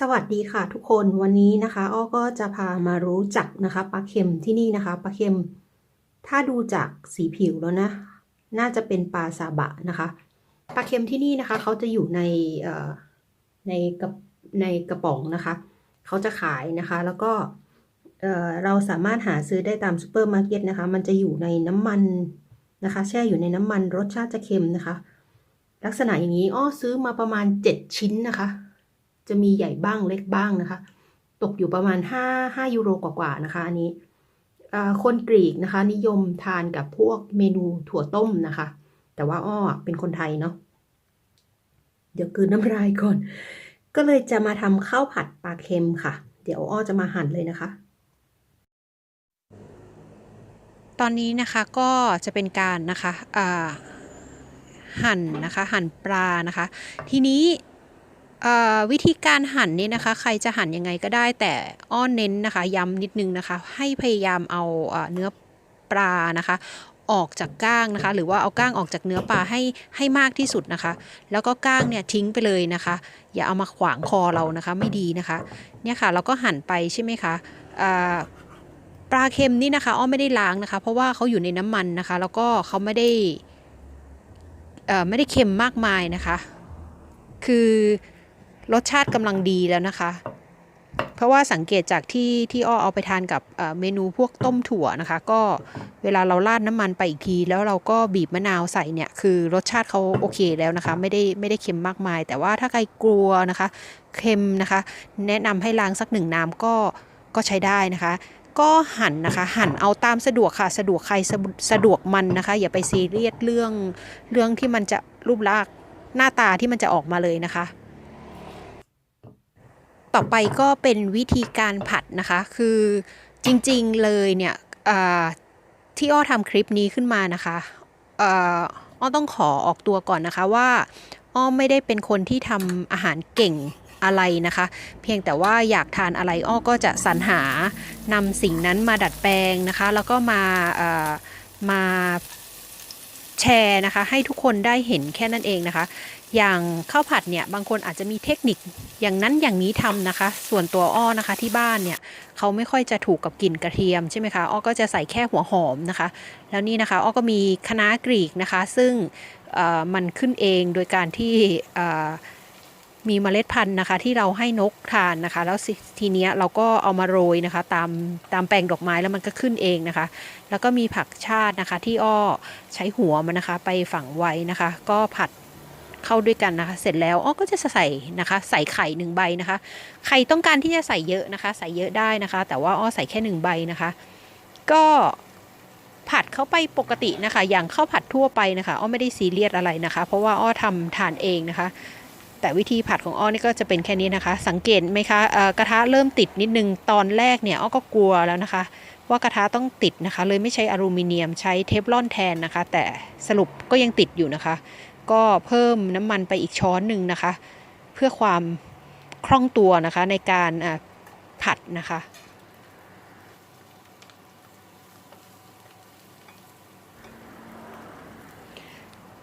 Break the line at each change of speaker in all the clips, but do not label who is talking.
สวัสดีค่ะทุกคนวันนี้นะคะ อ้อก็จะพามารู้จักนะคะปลาเค็มที่นี่นะคะปลาเค็ม ถ้าดูจากสีผิวแล้วนะ น่าจะเป็นปลาซาบะนะคะปลาเค็มที่นี่นะคะเขาจะอยู่ในในกระในกระป๋องนะคะเขาจะขายนะคะ แล้วก็เอ่อเราสามารถหาซื้อได้ตามซูเปอร์มาร์เก็ตนะคะ มันจะอยู่ในน้ำมันนะคะ แช่อยู่ในน้ำมันรสชาติจะเค็มนะคะ ลักษณะอย่างนี้อ้อซื้อมาประมาณ 7 ชิ้นนะคะ จะมีใหญ่บ้างเล็กบ้างนะคะ ตกอยู่ประมาณ 5 5ยูโรกว่าๆนะคะ อันนี้คนกรีกนะคะ นิยมทานกับพวกเมนูถั่วต้มนะคะ แต่ว่าอ้อเป็นคนไทยเนาะเดี๋ยวกืนน้ำลายก่อน ก็เลยจะมาทำข้าวผัดปลาเค็มค่ะ เดี๋ยวอ้อจะมาหั่นเลยนะคะ
ตอนนี้นะคะก็จะเป็นการนะคะหั่นนะคะ หั่นปลานะคะ ทีนี้ วิธีการหั่นนี่นะคะ ใครจะหั่นยังไงก็ได้แต่อ้อนเน้นนะคะ ย้ำนิดนึงนะคะ ให้พยายามเอาเนื้อปลานะคะออกจากก้างนะคะ หรือว่าเอาก้างออกจากเนื้อปลาให้ให้มากที่สุดนะคะ แล้วก็ก้างเนี่ยทิ้งไปเลยนะคะ อย่าเอามาขวางคอเรานะคะไม่ดีนะคะเนี่ยค่ะเราก็หั่นไปใช่ไหมคะปลาเค็มนี่นะคะอ้อไม่ได้ล้างนะคะ เพราะว่าเขาอยู่ในน้ำมันนะคะ แล้วก็เขาไม่ได้ไม่ได้เค็มมากมายนะคะ คือ รสชาติกำลังดีแล้วนะคะ เพราะว่าสังเกตจากที่ที่อ้อเอาไปทานกับเมนูพวกต้มถั่วนะคะ ก็เวลาเราราดน้ำมันไปอีกที แล้วเราก็บีบมะนาวใส่เนี่ย คือรสชาติเขาโอเคแล้วนะคะ ไม่ได้ไม่ได้เค็มมากมาย แต่ว่าถ้าใครกลัวนะคะ เค็มนะคะ แนะนำให้ล้างสักหนึ่งน้ำก็ก็ใช้ได้นะคะก็หั่นนะคะ หั่นเอาตามสะดวกค่ะ สะดวกใครสะสะดวกมันนะคะ อย่าไปซีเรียสเรื่องเรื่องที่มันจะรูปลักษณ์หน้าตาที่มันจะออกมาเลยนะคะ ต่อไปก็เป็นวิธีการผัดนะคะ คือจริงๆเลยเนี่ยที่อ้อทำคลิปนี้ขึ้นมานะคะอ้อต้องขอออกตัวก่อนนะคะว่าอ้อไม่ได้เป็นคนที่ทำอาหารเก่งอะไรนะคะ เพียงแต่ว่าอยากทานอะไรอ้อก็จะสรรหานำสิ่งนั้นมาดัดแปลงนะคะ แล้วก็มามา แชร์นะคะ ให้ทุกคนได้เห็นแค่นั้นเองนะคะ อย่างข้าวผัดเนี่ยบางคนอาจจะมีเทคนิคอย่างนั้นอย่างนี้ทำนะคะ ส่วนตัวอ้อนะคะที่บ้านเนี่ยเขาไม่ค่อยจะถูกกับกลิ่นกระเทียมใช่ไหมคะอ้อก็จะใส่แค่หัวหอมนะคะ แล้วนี่นะคะอ้อก็มีคณะกรีกนะคะ ซึ่งมันขึ้นเองโดยการที่ มีเมล็ดพันธุ์นะคะ ที่เราให้นกทานนะคะ แล้วทีเนี้ยเราก็เอามาโรยนะคะ ตามตามแปลงดอกไม้แล้วมันก็ขึ้นเองนะคะ แล้วก็มีผักชาตินะคะ ที่อ้อใช้หัวมันนะคะ ไปฝังไว้นะคะ ก็ผัดเข้าด้วยกันนะคะ เสร็จแล้วอ้อก็จะใส่นะคะ ใส่ไข่หนึ่งใบนะคะใครต้องการที่จะใส่เยอะนะคะ ใส่เยอะได้นะคะ แต่ว่าอ้อใส่แค่หนึ่งใบนะคะ ก็ผัดเข้าไปปกตินะคะ อย่างข้าวผัดทั่วไปนะคะ อ้อไม่ได้ซีเรียสอะไรนะคะ เพราะว่าอ้อทำทานเองนะคะ แต่วิธีผัดของอ้อนี่ก็จะเป็นแค่นี้นะคะ สังเกตไหมคะกระทะเริ่มติดนิดนึงตอนแรกเนี่ยอ้อก็กลัวแล้วนะคะ ว่ากระทะต้องติดนะคะ เลยไม่ใช้อลูมิเนียมใช้เทฟลอนแทนนะคะ แต่สรุปก็ยังติดอยู่นะคะ ก็เพิ่มน้ำมันไปอีกช้อนหนึ่งนะคะ เพื่อความคล่องตัวนะคะในการผัดนะคะ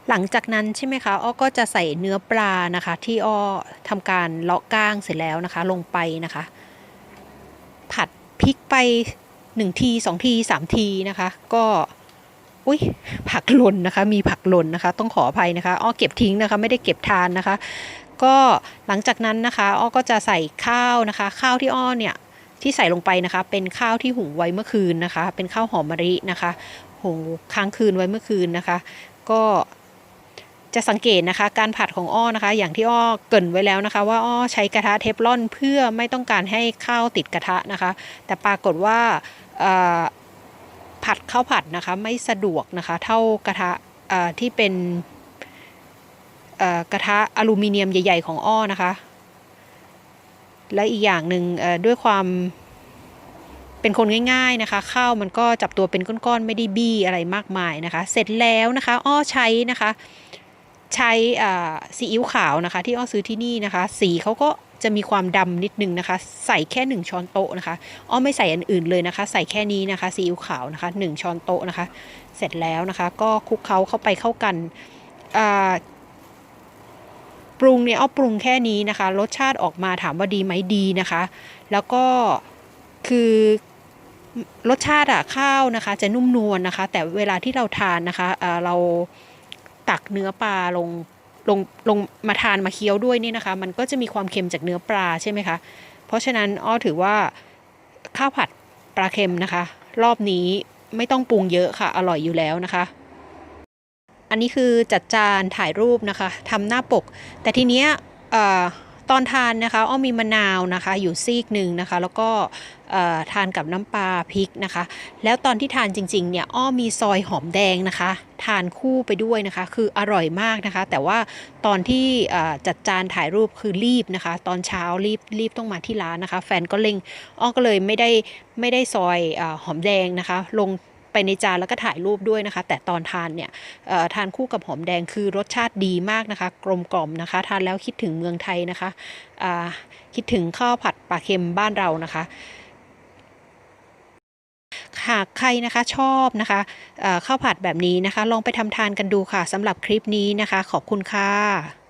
หลังจากนั้นใช่ไหมคะอ้อก็จะใส่เนื้อปลานะคะ ที่อ้อทำการเลาะก้างเสร็จแล้วนะคะ ลงไปนะคะ ผัดพริกไปหนึ่งทีสองทีสามทีนะคะ ก็อุ้ยผักหล่นนะคะ มีผักหล่นนะคะ ต้องขออภัยนะคะอ้อเก็บทิ้งนะคะ ไม่ได้เก็บทานนะคะ ก็หลังจากนั้นนะคะอ้อก็จะใส่ข้าวนะคะ ข้าวที่อ้อเนี่ยที่ใส่ลงไปนะคะ เป็นข้าวที่หุงไว้เมื่อคืนนะคะ เป็นข้าวหอมมะลินะคะหุงค้างคืนไว้เมื่อคืนนะคะ ก็ จะสังเกตนะคะการผัดของอ้อนะคะ อย่างที่อ้อเกินไว้แล้วนะคะ ว่าอ้อใช้กระทะเทฟลอนเพื่อไม่ต้องการให้ข้าวติดกระทะนะคะ แต่ปรากฏว่าผัดข้าวผัดนะคะไม่สะดวกนะคะ เท่ากระทะที่เป็นกระทะอลูมิเนียมใหญ่ ๆ ของอ้อนะคะ และอีกอย่างหนึ่งด้วยความเป็นคนง่าย ๆนะคะ ข้าวมันก็จับตัวเป็นก้อนๆไม่ได้บี้อะไรมากมายนะคะ เสร็จแล้วนะคะ อ้อใช้นะคะ ใช้ซีอิ๊วขาวนะคะ ที่อ้อซื้อที่นี่นะคะ สีเขาก็จะมีความดำนิดนึงนะคะ ใส่แค่ 1 ช้อนโต๊ะนะคะอ้อไม่ใส่อันอื่นเลยนะคะ ใส่แค่นี้นะคะซีอิ๊วขาวนะคะ 1 ช้อนโต๊ะนะคะ เสร็จแล้วนะคะ ก็คลุกเคล้าเข้าไปเข้ากันปรุงเนี่ยอ้อปรุงแค่นี้นะคะ รสชาติออกมาถามว่าดีไหมดีนะคะ แล้วก็คือรสชาติอะข้าวนะคะ จะนุ่มนวลนะคะ แต่เวลาที่เราทานนะคะเเรา ตักเนื้อปลาลงลงลงมาทานมาเคี้ยวด้วยนี่นะคะ มันก็จะมีความเค็มจากเนื้อปลาใช่ไหมคะ เพราะฉะนั้นอ้อถือว่าข้าวผัดปลาเค็มนะคะ รอบนี้ไม่ต้องปรุงเยอะค่ะ อร่อยอยู่แล้วนะคะ อันนี้คือจัดจานถ่ายรูปนะคะทำหน้าปก แต่ทีเนี้ยอ่อ ตอนทานนะคะอ้อมีมะนาวนะคะ อยู่ซีกหนึ่งนะคะ แล้วก็ทานกับน้ำปลาพริกนะคะ แล้วตอนที่ทานจริงๆเนี่ยอ้อมีซอยหอมแดงนะคะ ทานคู่ไปด้วยนะคะ คืออร่อยมากนะคะ แต่ว่าตอนที่จัดจานถ่ายรูปคือรีบนะคะ ตอนเช้ารีบรีบต้องมาที่ร้านนะคะ แฟนก็เร่งอ้อก็เลยไม่ได้ไม่ได้ซอยอหอมแดงนะคะ ลง ไปในจานแล้วก็ถ่ายรูปด้วยนะคะ แต่ตอนทานเนี่ยทานคู่กับหอมแดงคือรสชาติดีมากนะคะ กลมกล่อมนะคะ ทานแล้วคิดถึงเมืองไทยนะคะคิดถึงข้าวผัดปลาเค็มบ้านเรานะคะหากใครนะคะชอบนะคะข้าวผัดแบบนี้นะคะ ลองไปทำทานกันดูค่ะสำหรับคลิปนี้นะคะ ขอบคุณค่ะ